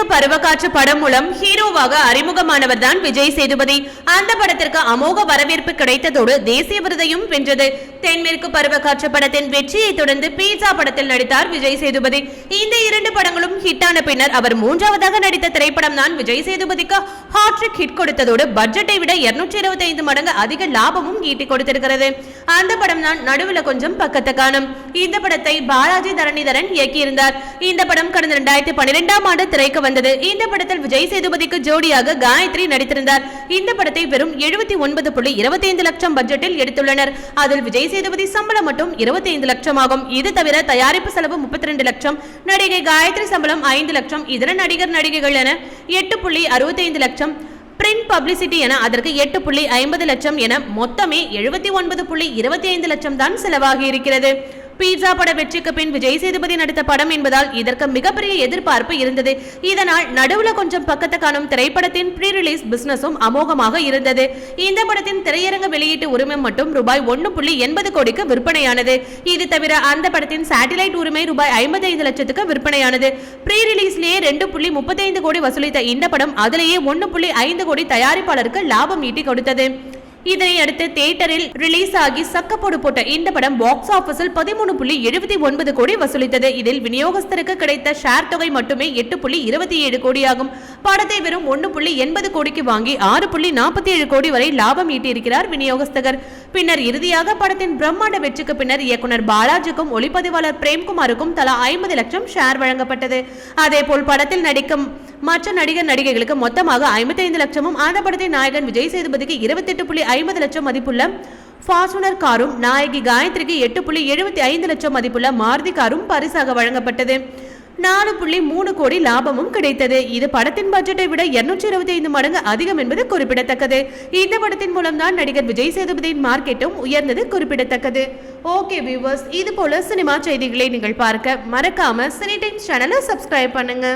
தென்மேற்கு பருவக்காற்று படம் மூலம் ஹீரோவாக அறிமுகமானவர் தான் விஜய் சேதுபதி. அந்த படத்திற்கு அமோக வரவேற்பு கிடைத்ததோடு தேசிய விருதையும் வென்றது. தென்மேற்கு பருவக்காற்று படத்தின் வெற்றியை தொடர்ந்து பீட்சா படத்தில் நடித்தார் விஜய் சேதுபதி. இந்த இரண்டு படங்களும் ஹிட்டான பின்னர் அவர் மூன்றாவதாக நடித்த திரைப்படம் தான் விஜய் சேதுபதிக்கு ஹாட்ரிக் ஹிட் கொடுத்ததோடு பட்ஜெட்டை விட இருநூற்றி இருபத்தி ஐந்து மடங்கு அதிக லாபமும் ஈட்டி கொடுத்திருக்கிறது. அந்த படம் தான் நடுவில் கொஞ்சம் பக்கத்து காணும். இந்த படத்தை பாலாஜி தரணிதரன் இயக்கியிருந்தார். இந்த படம் கடந்த இரண்டாயிரத்தி பன்னிரெண்டாம் ஆண்டு திரைக்கு வந்தது. இந்த படத்தில் விஜய் சேதுபதிக்கு ஜோடியாக காயத்ரி நடித்திருந்தார். இந்த படத்தை வெறும் எழுபத்தி ஒன்பது புள்ளி இருபத்தி ஐந்து லட்சம் பட்ஜெட்டில் எடுத்துள்ளனர். அதில் விஜய் சேதுபதி சம்பளம் மட்டும் இருபத்தி ஐந்து லட்சம் ஆகும். இது தவிர தயாரிப்பு செலவு முப்பத்தி ரெண்டு லட்சம். நடிகை காயத்ரி சம்பளம் ஐந்து லட்சம். இதர நடிகர் நடிகைகள் என எட்டு புள்ளி அறுபத்தி ஐந்து லட்சம். பிரிண்ட் பப்ளிசிட்டி என அதற்கு எட்டு புள்ளி ஐம்பது லட்சம் என மொத்தமே எழுபத்தி ஒன்பது புள்ளி இருபத்தி ஐந்து லட்சம் தான் செலவாகி இருக்கிறது பீட்சா பட வெற்றிக்கு பின் விஜய் சேதுபதி நடித்த படம் என்பதால் இதற்கு மிகப்பெரிய எதிர்பார்ப்பு இருந்தது. இதனால் நடுவுல கொஞ்சம் பக்கத்து காணும் திரைப்படத்தின் ப்ரீ ரிலீஸ் பிசினஸும் அமோகமாக இருந்தது. இந்த படத்தின் திரையரங்க வெளியீட்டு உரிமை மட்டும் ரூபாய் ஒன்னு புள்ளி எண்பது கோடிக்கு விற்பனையானது. இது தவிர அந்த படத்தின் சேட்டலைட் உரிமை ரூபாய் ஐம்பத்தி ஐந்து லட்சத்துக்கு விற்பனையானது. ப்ரீ ரிலீஸ்லேயே ரெண்டு புள்ளி முப்பத்தி ஐந்து கோடி வசூலித்த இந்த படம் அதிலேயே ஒன்னு புள்ளி ஐந்து கோடி தயாரிப்பாளருக்கு லாபம் ஈட்டி கொடுத்தது. இதனை அடுத்து தியேட்டரில் ரிலீஸ் ஆகி சக்கப்போடு போட்ட இந்த படம் பாக்ஸ் ஆபீஸில் பதிமூணு புள்ளி எழுபத்தி ஒன்பது கோடி வசூலித்தது. இதில் விநியோகஸ்தருக்கு கிடைத்த ஷேர் தொகை மட்டுமே எட்டு புள்ளி இருபத்தி ஏழு கோடியாகும். படத்தை வெறும் ஒன்று புள்ளி எண்பது கோடிக்கு வாங்கி ஆறு புள்ளி நாற்பத்தி ஏழு கோடி வரை லாபம் ஈட்டியிருக்கிறார் விநியோகஸ்தகர். பின்னர் இறுதியாக படத்தின் பிரம்மாண்ட வெற்றிக்கு பின்னர் இயக்குனர் பாலாஜிக்கும் ஒளிப்பதிவாளர் பிரேம்குமாருக்கும் தலா ஐம்பது லட்சம் ஷேர் வழங்கப்பட்டது. அதேபோல் படத்தில் நடிக்கும் மற்ற நடிகர் நடிகைகளுக்கு மொத்தமாக ஐம்பத்தி ஐந்து லட்சமும் அந்த படத்தின் நாயகன் விஜய் சேதுபதிக்கு இருபத்தெட்டு புள்ளி ஐம்பது லட்சம் மதிப்புள்ள ஃபார்ச்சுனர் காரும் நாயகி காயத்ரிக்கு எட்டு புள்ளி எழுபத்தி ஐந்து லட்சம் மதிப்புள்ள மாருதி காரும் பரிசாக வழங்கப்பட்டது. நாலு புள்ளி மூணு கோடி லாபமும் கிடைத்தது. இது படத்தின் பட்ஜெட்டை விட இருநூற்றி இருபத்தி ஐந்து மடங்கு அதிகம் என்பது குறிப்பிடத்தக்கது. இந்த படத்தின் மூலம் தான் நடிகர் விஜய் சேதுபதியின் மார்க்கெட்டும் உயர்ந்தது குறிப்பிடத்தக்கது. ஓகே வியூவர்ஸ் இது போல சினிமா செய்திகளை நீங்கள் பார்க்க மறக்காம சினி டைம்ஸ் சேனலை சப்ஸ்கிரைப் பண்ணுங்க.